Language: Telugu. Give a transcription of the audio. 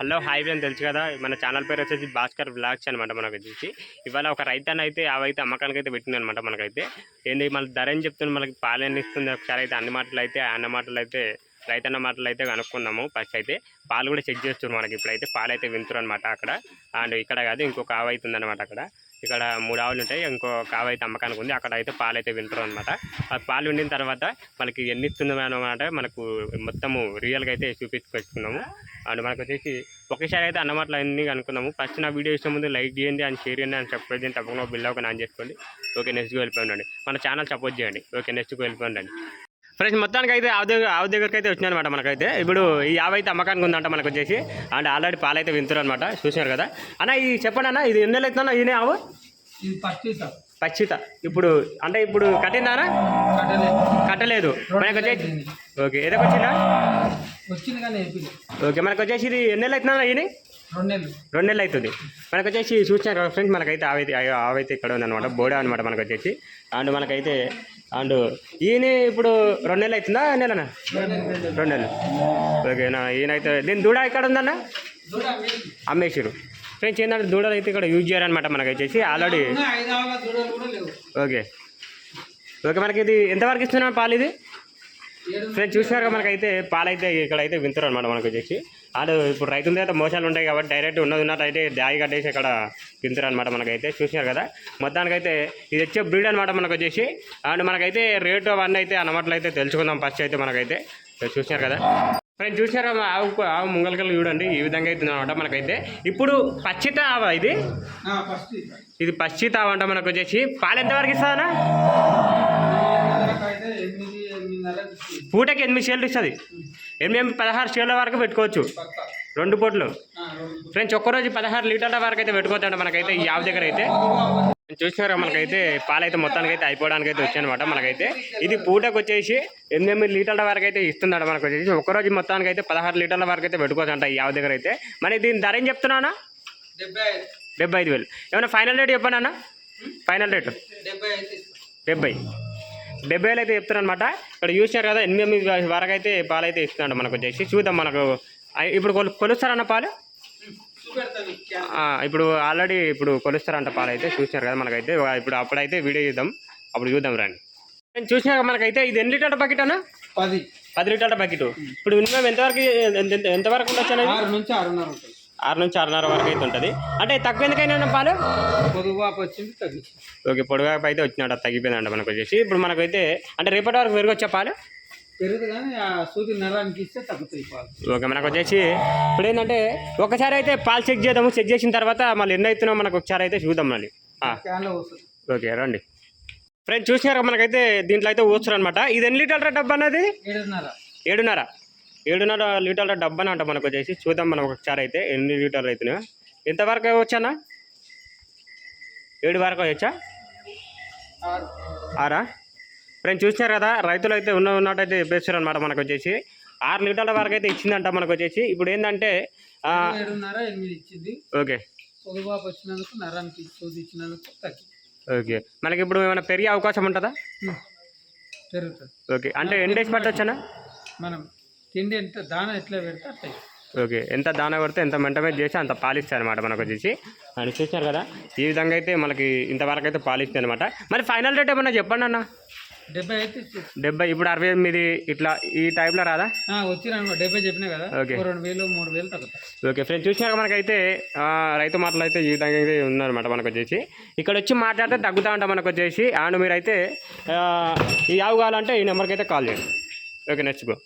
హలో హాయ్ అని తెలుసు కదా? మన ఛానల్ పేరు వచ్చేసి భాస్కర్ బ్లాగ్స్ అనమాట మనకు వచ్చేసి ఇవాళ ఒక రైతాన్ని అయితే అవైతే అమ్మకానికి అయితే పెట్టింది అనమాట మనకైతే. ఏంటి మన ధర ఏం చెప్తుంది మనకి పాలు ఇస్తుంది? ఒకసారి అయితే అన్ని మాటలు అయితే అన్న మాటలు అయితే రైతన్న మాటలు అయితే కనుక్కున్నాము ఫస్ట్ అయితే పాలు కూడా చెక్ చేస్తున్నారు మనకి. ఇప్పుడైతే పాలు అయితే వింతురు అనమాట అక్కడ. అండ్ ఇక్కడ కాదు ఇంకొక ఆవైతుంది అనమాట అక్కడ. ఇక్కడ మూడు ఆవులు ఉంటాయి. ఇంకో కావు అయితే అమ్మకానికి ఉంది. అక్కడ అయితే పాలు అయితే వింటారు అనమాట ఆ పాలు విండిన తర్వాత మనకి ఎన్ని ఇస్తున్నాం అనమాట మనకు మొత్తము రియల్గా అయితే చూపించుకొచ్చుకున్నాము. అండ్ మనకు వచ్చేసి ఒకేసారి అయితే అన్నమాటలు అన్నీ అనుకున్నాము ఫస్ట్ నా వీడియో ఇష్టం ముందు లైక్ చేయండి అండ్ షేర్ చేయండి అని సపోర్ట్ చేయండి. తప్పకుండా బిల్ ఒక ఆన్ చేసుకోండి. ఓకే నెక్స్ట్కి వెళ్ళిపోయిందండి మన ఛానల్ సపోర్ట్ చేయండి. ఓకే నెక్స్ట్కి వెళ్ళిపోయిందండి ఫ్రెండ్స్ మొత్తానికి అయితే ఆవు దగ్గర ఆవు దగ్గరికి అయితే వచ్చినాయన్నమాట మనకైతే. ఇప్పుడు ఈ ఆవు అయితే అమ్మకానికి ఉందంట మనకు వచ్చేసి. అండ్ ఆల్రెడీ పాలు అయితే వింటారు అనమాట చూసినారు కదా. అన్న ఇది చెప్పండి అన్న ఇది ఎన్ని నెలలు అవుతుందన్న ఈయన ఆవు? ఇది ఈత పచ్చిత. ఇప్పుడు అంటే ఇప్పుడు కట్టిందానా కట్టలేదు. కట్టలేదు మనకు వచ్చేసి ఓకే ఏదో వచ్చిందా? ఓకే మనకు వచ్చేసి ఇది ఎన్ని నెలలు అవుతుందా ఈయన? రెండు నెలలు. అవుతుంది మనకు వచ్చేసి చూసినారు ఫ్రెండ్స్ మనకైతే ఆవైతే ఆవైతే ఇక్కడ ఉందన్నమాట బోడా అనమాట మనకు వచ్చేసి. అండ్ మనకైతే అండ్ ఈయన ఇప్పుడు రెండు నెలలు అవుతుందా నెలనా? రెండు నెలలు. ఓకేనా ఈయన అయితే దీని దూడ ఎక్కడ ఉందన్న. అమ్మేసారు ఫ్రెండ్స్ ఏంటంటే దూడలు అయితే ఇక్కడ యూజ్ చేయాలన్నమాట మనకు వచ్చేసి ఆల్రెడీ. ఓకే. ఓకే మనకి ఇది ఎంతవరకు ఇస్తున్నా పాలు ఇది? ఫ్రెండ్స్ చూసినాక మనకైతే పాలైతే ఇక్కడ అయితే వింటారు అనమాట మనకు వచ్చేసి అండ్ ఇప్పుడు రైతుల దగ్గర మోసాలు ఉంటాయి కాబట్టి డైరెక్ట్ ఉన్నది ఉన్నట్టు అయితే డాయి కట్టేసి ఇక్కడ వింటారు అనమాట మనకైతే. చూసినారు కదా? మొత్తానికైతే ఇది వచ్చే బ్రీడ్ అనమాట మనకు వచ్చేసి అండ్ మనకైతే రేటు అవన్నీ అయితే అన్నమాటలు అయితే తెలుసుకుందాం ఫస్ట్ అయితే మనకైతే. చూసినారు కదా? ఫ్రెండ్స్ చూసినారు కదా ఆవు ఆవు ముంగలకలు చూడండి ఈ విధంగా అవుతుంది అనమాట మనకైతే. ఇప్పుడు పచ్చిత ఆవా ఇది? ఇది. పచ్చిత ఆవు అంట మనకు వచ్చేసి పాలు ఎంతవరకు ఇస్తుందనా ఎనిమిది ఇస్తుంది. పూటకి ఎనిమిది షేర్లు ఇస్తుంది. ఎనిమిది పదహారు షేర్ల వరకు పెట్టుకోవచ్చు. రెండు పూటలు. ఫ్రెండ్స్ ఒక్కరోజు పదహారు లీటర్ల వరకు అయితే పెట్టుకోవచ్చు మనకైతే ఈ ఆవు దగ్గర అయితే. చూసినారా మనకైతే పాలైతే మొత్తానికి అయితే అయిపోవడానికి అయితే వచ్చాయన్నమాట మనకైతే. ఇది పూటకు వచ్చేసి ఎనిమిది ఎనిమిది లీటర్ల వరకు అయితే ఇస్తున్నాడు మనకు వచ్చేసి. ఒక్కరోజు మొత్తానికి అయితే పదహారు లీటర్ల వరకు అయితే పెట్టుకోవచ్చు అంట ఈ ఆవు దగ్గర అయితే. మరి దీని ధర ఏం చెప్తున్నానా డెబ్బై ఐదు. వేలు. ఏమైనా ఫైనల్ రేట్ చెప్పండి అన్న? Final rate? డెబ్బై. డెబ్బై వేలు అయితే చెప్తున్నాను అనమాట ఇక్కడ చూసినారు కదా ఎనిమిది వరకు అయితే పాలు అయితే ఇస్తున్నాడు మనకు వచ్చేసి చూద్దాం మనకు. ఇప్పుడు కొలు కొలుస్తారన్న పాలు? ఇప్పుడు ఆల్రెడీ ఇప్పుడు కొలుస్తారంట పాలు అయితే చూసినారు కదా మనకైతే. ఇప్పుడు అప్పుడైతే వీడియో చూద్దాం. అప్పుడు చూద్దాం రండి. నేను చూసినాక మనకైతే ఇది ఎన్ని లీటర్ల బకెట్ అన్న? పది. పది లీటర్ల బకెట్ ఇప్పుడు మినిమం ఎంతవరకు ఎంత- ఎంత- ఎంతవరకు ఉండొచ్చు ఆరు నుంచి ఆరున్నర ఉంటుంది. ఆరు నుంచి ఆరున్నర వరకు అయితే ఉంటుంది. అంటే తక్కువ ఎందుకైనా పాలు? వచ్చింది తగ్గించి ఓకే పొడుగాపు అయితే వచ్చినాడు అది తగ్గిపోయిందంట మనకు వచ్చేసి. ఇప్పుడు మనకైతే అంటే రేపటి వరకు పెరిగొచ్చా పాలు? పెరుగు కానీ ఆ సూది నరానికి ఇస్తే తగ్గుతాయి పాలు. ఓకే మనకు వచ్చేసి ఇప్పుడు ఏంటంటే ఒకసారి అయితే పాలు చెక్ చేద్దాము. చెక్ చేసిన తర్వాత మళ్ళీ ఎన్ని అవుతున్నావు మనకు ఒకసారి అయితే చూద్దాం మళ్ళీ. ఓకే రండి. ఫ్రెండ్స్ చూసినారు మనకైతే దీంట్లో అయితే ఊస్తారు అనమాట ఇది ఎన్ని లీటర్ల డబ్బా అన్నది? ఏడున్నర. ఏడున్నర. ఏడున్నర లీటర్ల డబ్బా అంట మనకు వచ్చేసి. చూద్దాం మనం ఒకసారి అయితే ఎన్ని లీటర్లు అవుతున్నాయో. ఎంతవరకు వచ్చానా ఏడు వరకు వచ్చా ఆరు? ఫ్రెండ్స్ చూసినారు కదా రైతులు అయితే ఉన్న ఉన్నట్టయితే చెప్పేస్తారు అనమాట మనకు వచ్చేసి. ఆరు లీటర్ల వరకు అయితే ఇచ్చిందంట మనకు వచ్చేసి. ఇప్పుడు ఏంటంటే ఓకే. ఓకే. మనకి ఇప్పుడు ఏమైనా పెరిగే అవకాశం ఉంటుందా? ఓకే. అంటే ఎన్ని డేస్ పట్టొచ్చనా మనం తిండి ఎంత దాన ఎట్లా పెడితే అట్లా ఓకే ఎంత దాన కొడితే ఎంత మెంటమేట్ చేసి అంత పాలిస్తాయి అనమాట మనకు వచ్చేసి. అని చూసారు కదా ఈ విధంగా అయితే మనకి ఇంతవరకు అయితే పాలిస్తాయి అనమాట మరి ఫైనల్ రేట్ ఏమన్నా చెప్పండి అన్న? డెబ్బై అయితే డెబ్బై ఇప్పుడు అరవై ఎనిమిది ఇట్లా ఈ టైప్లో రాదా? వచ్చిన డెబ్బై చెప్పినా కదా ఓకే. రెండు వేలు మూడు వేలు తగ్గుతాయి. ఓకే ఫ్రెండ్స్ చూసినాక మనకైతే రైతు మాటలు అయితే ఈ విధంగా అయితే ఉందన్నమాట మనకు వచ్చేసి. ఇక్కడ వచ్చి మాట్లాడితే తగ్గుతా ఉంటాం మనకు వచ్చేసి. అండ్ మీరైతే ఆ, ఈ ఆవు కావాలంటే ఈ నెంబర్కి అయితే కాల్ చేయండి. Okay next go.